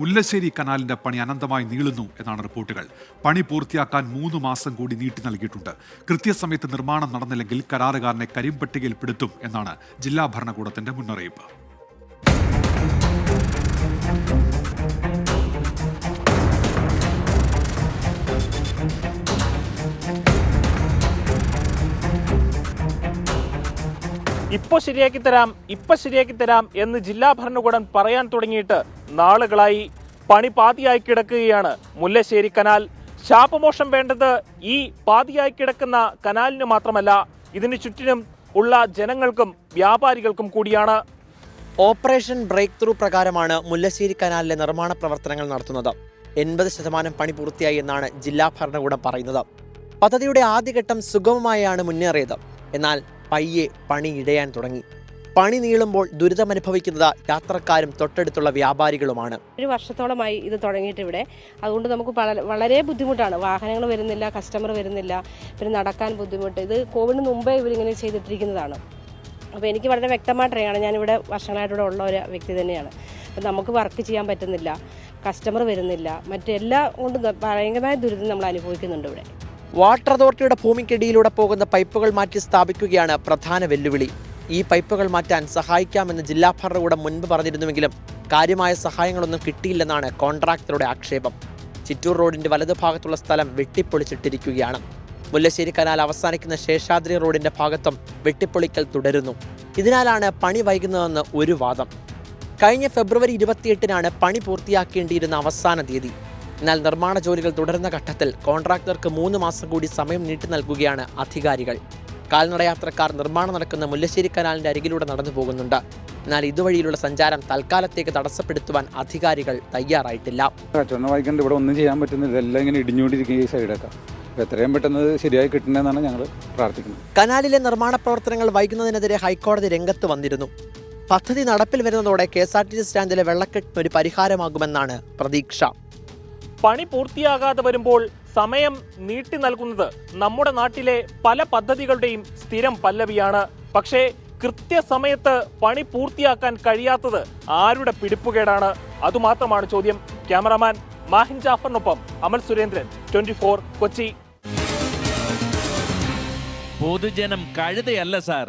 മുല്ലശ്ശേരി കനാലിന്റെ പണി അനന്തമായി നീളുന്നു എന്നാണ് റിപ്പോർട്ടുകൾ. പണി പൂർത്തിയാക്കാൻ മൂന്ന് മാസം കൂടി നീട്ടി നൽകിയിട്ടുണ്ട്. കൃത്യസമയത്ത് നിർമ്മാണം നടന്നില്ലെങ്കിൽ കരാറുകാരനെ കരിമ്പട്ടികയിൽ പെടുത്തും എന്നാണ് ജില്ലാ ഭരണകൂടത്തിന്റെ മുന്നറിയിപ്പ്. ഇപ്പൊ ശരിയാക്കി തരാം ഇപ്പൊ ശരിയാക്കി തരാം എന്ന് ജില്ലാ ഭരണകൂടം പറയാൻ തുടങ്ങിയിട്ട് നാളുകളായി പണി പാതിയായി കിടക്കുകയാണ് മുല്ലശ്ശേരി കനാൽ. ശാപമോഷം വേണ്ടത് ഈ പാതിയായി കിടക്കുന്ന കനാലിന് മാത്രമല്ല ഇതിന് ചുറ്റിനും ഉള്ള ജനങ്ങൾക്കും വ്യാപാരികൾക്കും കൂടിയാണ്. ഓപ്പറേഷൻ ബ്രേക്ക് ത്രൂ പ്രകാരമാണ് മുല്ലശ്ശേരി കനാലിലെ നിർമ്മാണ പ്രവർത്തനങ്ങൾ നടത്തുന്നത്. എൺപത് ശതമാനം പണി പൂർത്തിയായി എന്നാണ് ജില്ലാ ഭരണകൂടം പറയുന്നത്. പദ്ധതിയുടെ ആദ്യഘട്ടം സുഗമമായാണ് മുന്നേറിയത്. എന്നാൽ പയ്യെ പണി ഇടയാൻ തുടങ്ങി. പണി നീളുമ്പോൾ ദുരിതമനുഭവിക്കുന്നത് യാത്രക്കാരും തൊട്ടടുത്തുള്ള വ്യാപാരികളുമാണ്. ഒരു വർഷത്തോളമായി ഇത് തുടങ്ങിയിട്ട് ഇവിടെ. അതുകൊണ്ട് നമുക്ക് വളരെ ബുദ്ധിമുട്ടാണ്. വാഹനങ്ങൾ വരുന്നില്ല കസ്റ്റമർ വരുന്നില്ല പിന്നെ നടക്കാൻ ബുദ്ധിമുട്ട്. ഇത് കോവിഡിന് മുമ്പേ ഇവരിങ്ങനെ ചെയ്തിട്ടിരിക്കുന്നതാണ്. അപ്പോൾ എനിക്ക് വളരെ വ്യക്തമായിട്ടറിയാണ് ഞാനിവിടെ വർഷങ്ങളായിട്ട് ഉള്ള ഒരു വ്യക്തി തന്നെയാണ്. അപ്പം നമുക്ക് വർക്ക് ചെയ്യാൻ പറ്റുന്നില്ല. കസ്റ്റമർ വരുന്നില്ല. മറ്റെല്ലാം കൊണ്ടും ഭയങ്കരമായ ദുരിതം നമ്മൾ അനുഭവിക്കുന്നുണ്ട് ഇവിടെ. വാട്ടർ അതോറിറ്റിയുടെ ഭൂമിക്കിടിയിലൂടെ പോകുന്ന പൈപ്പുകൾ മാറ്റി സ്ഥാപിക്കുകയാണ് പ്രധാന വെല്ലുവിളി. ഈ പൈപ്പുകൾ മാറ്റാൻ സഹായിക്കാമെന്ന് ജില്ലാ ഭരണകൂടം മുൻപ് പറഞ്ഞിരുന്നുവെങ്കിലും കാര്യമായ സഹായങ്ങളൊന്നും കിട്ടിയില്ലെന്നാണ് കോൺട്രാക്ടറുടെ ആക്ഷേപം. ചിറ്റൂർ റോഡിന്റെ വലതുഭാഗത്തുള്ള സ്ഥലം വെട്ടിപ്പൊളിച്ചിട്ടിരിക്കുകയാണ്. മുല്ലശ്ശേരി കനാൽ അവസാനിക്കുന്ന ശേഷാദ്രി റോഡിന്റെ ഭാഗത്തും വെട്ടിപ്പൊളിക്കൽ തുടരുന്നു. ഇതിനാലാണ് പണി വൈകുന്നതെന്ന് ഒരു വാദം. കഴിഞ്ഞ ഫെബ്രുവരി ഇരുപത്തിയെട്ടിനാണ് പണി പൂർത്തിയാക്കേണ്ടിയിരുന്ന അവസാന തീയതി. എന്നാൽ നിർമ്മാണ ജോലികൾ തുടരുന്ന ഘട്ടത്തിൽ കോൺട്രാക്ടർക്ക് മൂന്ന് മാസം കൂടി സമയം നീട്ടി നൽകുകയാണ് അധികാരികൾ. കാൽനടയാത്രക്കാർ നിർമ്മാണം നടക്കുന്ന മുല്ലശ്ശേരി കനാലിന്റെ അരികിലൂടെ നടന്നു പോകുന്നുണ്ട്. എന്നാൽ ഇതുവഴിയിലുള്ള സഞ്ചാരം തൽക്കാലത്തേക്ക് തടസ്സപ്പെടുത്തുവാൻ അധികാരികൾ തയ്യാറായിട്ടില്ല. കച്ചവടം വായിക്കണ്ട് ഇവിടെ ഒന്നും ചെയ്യാൻ പറ്റുന്നില്ല. എല്ലാം ഇങ്ങനെ ഇടിഞ്ഞുകൊണ്ടിരിക്കുക ഈ സൈഡൊക്കെ. എത്രയും പെട്ടെന്ന് ശരിയായി കിട്ടണമെന്നാണ് ഞങ്ങൾ പ്രാർത്ഥിക്കുന്നത്. കനാലിലെ നിർമ്മാണ പ്രവർത്തനങ്ങൾ വൈകുന്നതിനെതിരെ ഹൈക്കോടതി രംഗത്ത് വന്നിരുന്നു. പദ്ധതി നടപ്പിൽ വരുന്നതോടെ K S R T C സ്റ്റാൻഡിലെ വെള്ളക്കെട്ടിന് ഒരു പരിഹാരമാകുമെന്നാണ് പ്രതീക്ഷ. പണി പൂർത്തിയാകാതെ വരുമ്പോൾ സമയം നീട്ടി നൽകുന്നത് നമ്മുടെ നാട്ടിലെ പല പദ്ധതികളുടെയും സ്ഥിരം പല്ലവിയാണ്. പക്ഷേ കൃത്യസമയത്ത് പണി പൂർത്തിയാക്കാൻ കഴിയാത്തത് ആരുടെ പിടിപ്പുകേടാണ്? അതുമാത്രമാണ് ചോദ്യം. ക്യാമറാമാൻ മാഹിൻ ജാഫറിനൊപ്പം അമൽ സുരേന്ദ്രൻ ട്വന്റി കൊച്ചി. പൊതുജനം കഴുതയല്ല സാർ.